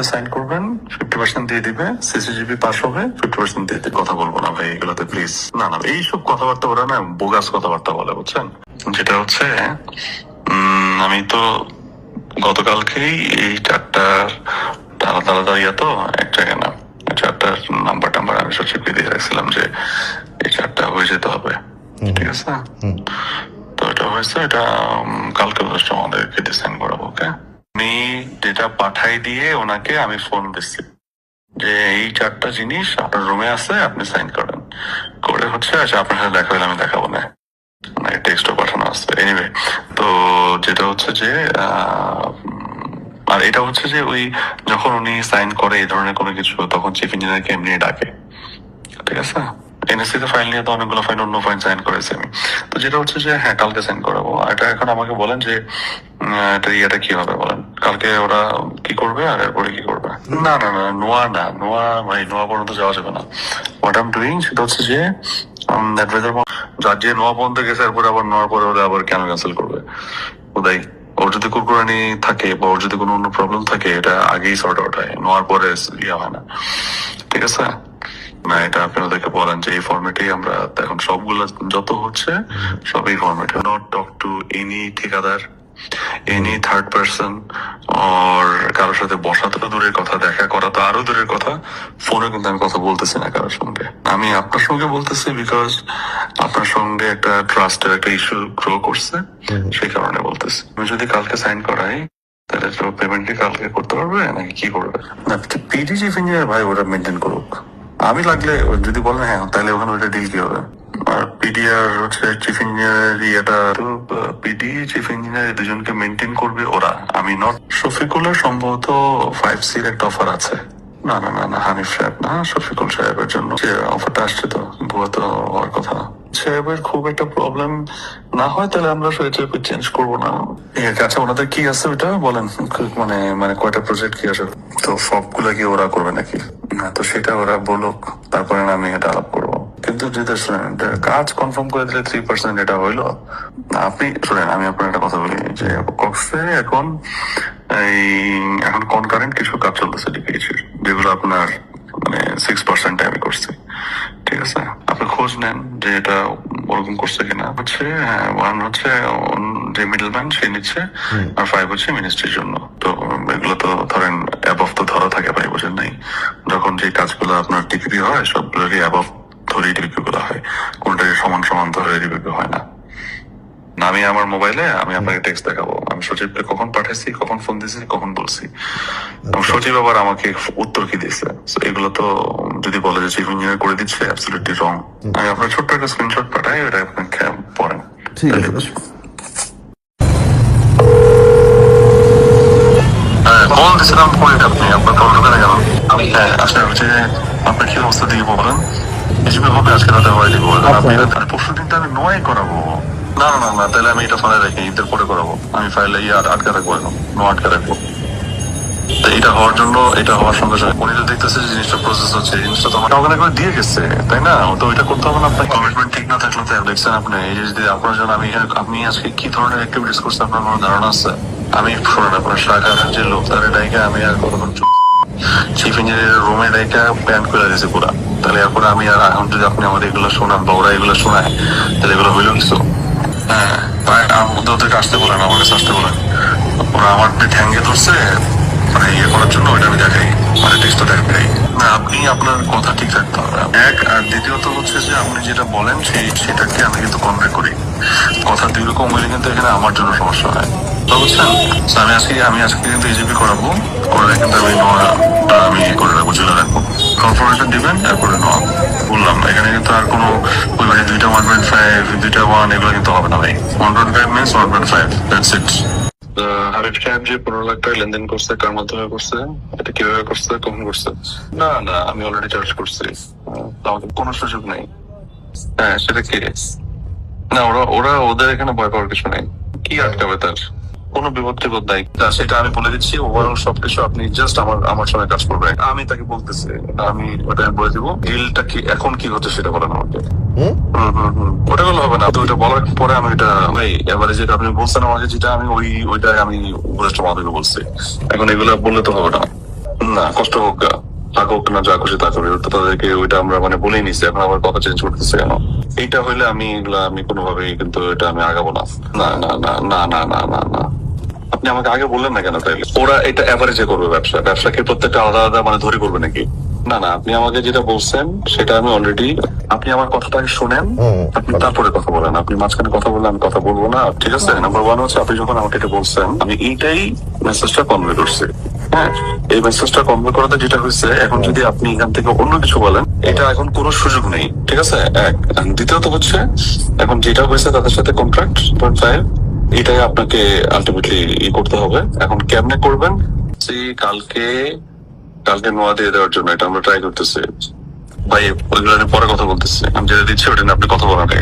সাথে সাইন করবেন fifty percent দিয়ে দিবে পাস হবে ফিফটি পার্সেন্ট দিয়ে দিবে। কথা বলব না ভাই এগুলোতে প্লিজ না না এইসব কথাবার্তা ওরা না বোগাস কথাবার্তা বলে বুঝছেন? যেটা হচ্ছে আমি তো গতকালকেই এই চারটার আলাদা আলাদা ইয়া তো এক জায়গায় না চারটার নাম্বার টাম্বার আমি সচিবকে দিয়ে রাখছিলাম যে এই চারটা হয়ে যেতে হবে। ঠিক আছে? তো এটা হয়েছে এটা কালকে আমাদেরকে ডিসাইন করাবো ওকে আমি ডেটা পাঠাই দিয়ে ওনাকে আমি ফোন দিচ্ছি। যে এই চারটা জিনিস আপনার রুমে আছে, আপনি সাইন করেন। করে হচ্ছে আচ্ছা আপনার সাথে দেখা হলে আমি দেখাবো না। টেক্সটও পাঠানো আছে। এনিওয়ে তো যেটা হচ্ছে যে আর এটা হচ্ছে যে ওই যখন উনি সাইন করে এই ধরনের কোনো কিছু, তখন চিফ ইঞ্জিনিয়ারকে এমনি ডাকে। ঠিক আছে? এনএসসি তে ফাইল নিয়ে তো অনেকগুলো ফাইল অন্য ফাইল সাইন করেছি আমি। তো যেটা হচ্ছে যে হ্যাঁ কালকে সাইন করাবো। এটা এখন আমাকে বলেন যে এটা ইয়েটা কি হবে বলেন? কালকে ওরা কি করবে? আর এরপরে কি করবে? না না না নোয়া না নোয়া ভাই নোয়া পর্যন্ত যাওয়া যাবে না। হোয়াট আম ডুইং সেটা হচ্ছে যে যার যে নোয়া পর্যন্ত গেছে এরপরে আবার নোয়ার পরে ওরা আবার কেন ক্যান্সেল করবে? ওদাই ওর যদি কুরকুরানি থাকে বা ওর যদি কোনো অন্য প্রবলেম থাকে এটা আগেই সর্ট আউট হয়। নোয়ার পরে ইয়ে হয় না। ঠিক আছে? না এটা আপনি ওদেরকে বলেন যে এই ফর্মেটেই আমরা এখন সবগুলো যত হচ্ছে সব এই ফর্মেটে নট টক টু এনি ঠিকাদার। এনি থার্ড পার্সন আর কারোর সাথে বসা তো দূরের কথা দেখা করা তো আরও দূরের কথা ফোনে কিন্তু আমি কথা বলতেছি না কারোর সঙ্গে। আমি আপনার সঙ্গে বলতেছি বিকজ আপনার সঙ্গে একটা ট্রাস্টের একটা ইস্যু গ্রো করছে সেই কারণে বলতেছি। আমি যদি কালকে সাইন করাই তাহলে তো পেমেন্ট কালকে করতে পারবে নাকি কি করবে? না পিডি চিফ ইঞ্জিনিয়ার ভাই ওটা মেনটেন করুক। আমি লাগলে যদি বলেন হ্যাঁ তাহলে ওখানে ওটা ডিল কি হবে? হচ্ছে চিফ ইঞ্জিনিয়ার ইয়েটা। তো পিডি চিফ ইঞ্জিনিয়ার দুজনকে মেনটেন করবে ওরা। আমি নট শফিকুলের সম্ভবত ফাইভ সির একটা অফার আছে। না না না না, হানিফ সাহেব না, শফিকুল সাহেবের জন্য। যে অফারটা আসছে তো, ভুয়া তো হওয়ার কথা। সাহেবের খুব একটা প্রবলেম না হয়, তাহলে আমরা চেঞ্জ করব না। আচ্ছা ওনাদের কি আছে ওটা বলেন মানে মানে কয়টা প্রজেক্ট কি আছে? তো সবগুলা কি ওরা করবে নাকি? না, তো সেটা ওরা বলুক, তারপরে আমি এটা আলাপ করব। কিন্তু শুনেন কাজ কনফার্ম করে দিলে থ্রি পার্সেন্ট এটা হইল আপনি শুনেন আমি আপনার একটা কথা বলি যে কক্সে এখন এই এখন কনকারেন্ট কিছু কাজ চলতেছে ডিপিএইচের যেগুলো আপনার মানে সিক্স পার্সেন্ট করছি ঠিক আছে? আপনি খোঁজ নেন যে এটা ওরকম করছে কিনা হচ্ছে ওয়ান হচ্ছে যে মিডল ম্যান সে নিচ্ছে আর ফাইভ হচ্ছে মিনিস্ট্রির জন্য। তো এগুলো তো ধরেন অ্যাবভ তো ধরা থাকে ভাই বোঝেন নাই? যখন যে কাজগুলো আপনার টিপিপি হয় সবগুলোরই অ্যাবভ ধরেই টিপিপি গুলো হয় কোনটাকে সমান সমান ধরে টিপিপি হয় না? আমি আমার মোবাইলে আমি আপনাকে টেক্সট দেখাবো। আমি সচিবকে কখন পাঠাইছি কখন ফোন দিয়েছি কখন বলছি। সচিব আবার আমাকে উত্তর কি দিয়েছে? এগুলো তো যদি বলে যে চিফ ইঞ্জিনিয়ার করে দিচ্ছে অ্যাবসলিউটলি রং আমি আপনার ছোট্ট একটা স্ক্রিনশট পাঠাই ওটা আপনি খেয়াল পড়েন ঠিক আছে। হ্যাঁ আপনি আপনার ফোন দোকানে গেল। আমি হ্যাঁ আসলে হচ্ছে আপনার কি অবস্থা দিয়ে বলেন? হিসেবে হবে আজকে রাতে হয়ে দিব আপনি পরশু দিন তো আমি নয় করাবো। না না না না তাহলে আমি এটা ফোনে রেখে ঈদের পরে করাবো। আমি ফাইলে ইয়ে আট- আটকে রাখব এখন নো আটকে রাখব। এটা হওয়ার জন্য এটা হওয়ার সঙ্গে সঙ্গে উনি তো দেখতেছে যে জিনিসটা প্রসেস হচ্ছে জিনিসটা তো আমার করে দিয়ে গেছে তাই না? তো ওইটা করতে হবে না আপনার কমিটমেন্ট ঠিক না থাকলে তো দেখছেন আপনি এই যে যদি আপনার জন্য আমি আপনি আজকে কি ধরনের অ্যাক্টিভিটিস করছেন আপনার কোনো ধারণা আছে? আমি শোনেন আপনার শাখার যে লোক তার ডাইকে আমি আর কতক্ষণ চিফ ইঞ্জিনিয়ারের রুমে ডাইকা প্যান্ট করে দিয়েছে পুরা। তাহলে এরপরে আমি আর এখন যদি আপনি আমাদের এগুলো শোনান বা ওরা এগুলো শোনায় তাহলে এগুলো হইল কিছু? হ্যাঁ ওদেরকে আসতে বলেন আমার কাছে আসতে বলেন। ওরা আমার ঠ্যাঙ্গে ধরছে মানে ইয়ে করার জন্য ওইটা আমি দেখাই। মানে টেস্টটা দেখাই। না আপনি আপনার কথা ঠিক রাখতে হবে। এক আর দ্বিতীয়ত হচ্ছে যে আপনি যেটা বলেন সেই সেটাকে আমি কিন্তু কনভে করি। কথা দুই রকম হইলে কিন্তু এখানে আমার জন্য সমস্যা হয়। তো বুঝছেন? আমি আজকে আমি আজকে কিন্তু এজিপি করাবো। করে কিন্তু আমি নোয়াটা আমি ইয়ে করে রাখব চলে রাখব। কনফার্মেশন দিবেন, তারপরে নোয়া বললাম এখানে কিন্তু আর কোনো ওই মানে দুইটা ওয়ান পয়েন্ট ফাইভ দুইটা ওয়ান এগুলো কিন্তু হবে না ভাই। One point five means one point five that's it Habib সাহেব যে পনেরো লাখ টাকা লেনদেন করছে, কার মাধ্যমে করছে, এটা কীভাবে করছে, কখন করছে? না না, আমি অলরেডি চার্জ করছি। আমাদের কোনো সুযোগ নেই। হ্যাঁ সেটা কি? না, ওরা ওরা ওদের এখানে ভয় পাওয়ার কিছু নেই। কি আটকাবে তার? কোনো টিপদ নাই সেটা আমি বলে দিচ্ছি ওভারঅল সবকিছু আপনি জাস্ট আমার আমার সঙ্গে কাজ করবেন। আমি তাকে বলতেছি আমি ওটা আমি বলে দিব ডিলটা কি এখন কি হচ্ছে সেটা বলেন আমাকে। ওটা বলে হবে না। তো ওইটা বলার পরে আমি এটা ভাই এবারে যেটা আপনি বলছেন আমাকে যেটা আমি ওই ওইটা আমি উপরেষ্ট আমাদেরকে বলছি। এখন এগুলো বললে তো হবে না। না না যা খুশি তা করি। তো তাদেরকে ওইটা আমরা মানে বলেই নিছি এখন আবার কথা চেঞ্জ করতেছে কেন? এইটা হইলে আমি এগুলা আমি কোনোভাবেই কিন্তু এটা আমি আগাবো না। না না না না না না না না। আপনি আমাকে আগে বললেন না কেন তাইলে? ওরা এটা অ্যাভারেজে করবে ব্যবসা। ব্যবসা কি প্রত্যেকটা আলাদা আলাদা মানে ধরে করবে নাকি? না না আপনি আমাকে যেটা বলছেন সেটা আমি অলরেডি আপনি আমার কথাটা শোনেন আপনি তারপরে কথা বলেন। আপনি মাঝখানে কথা বললে আমি কথা বলব না। ঠিক আছে নাম্বার ওয়ান হচ্ছে আপনি যখন আমাকে এটা বলছেন আমি এইটাই মেসেজটা কনভে করছি। হ্যাঁ এই মেসেজটা কনভে করাতে যেটা হয়েছে এখন যদি আপনি এখান থেকে অন্য কিছু বলেন এটা এখন কোনো সুযোগ নেই। ঠিক আছে? এক দ্বিতীয়ত হচ্ছে এখন যেটা হয়েছে তাদের সাথে কন্ট্রাক্ট পয়েন্ট ফাইভ এটাই আপনাকে আলটিমেটলি ই করতে হবে। এখন কেমনে করবেন? কালকে কালকে নোয়া দিয়ে দেওয়ার জন্য এটা আমরা ট্রাই করতেছি। ভাই পরে কথা বলতেছি। আমি যেটা দিচ্ছি, ওটা নিয়ে আপনি কথা বলার আগে।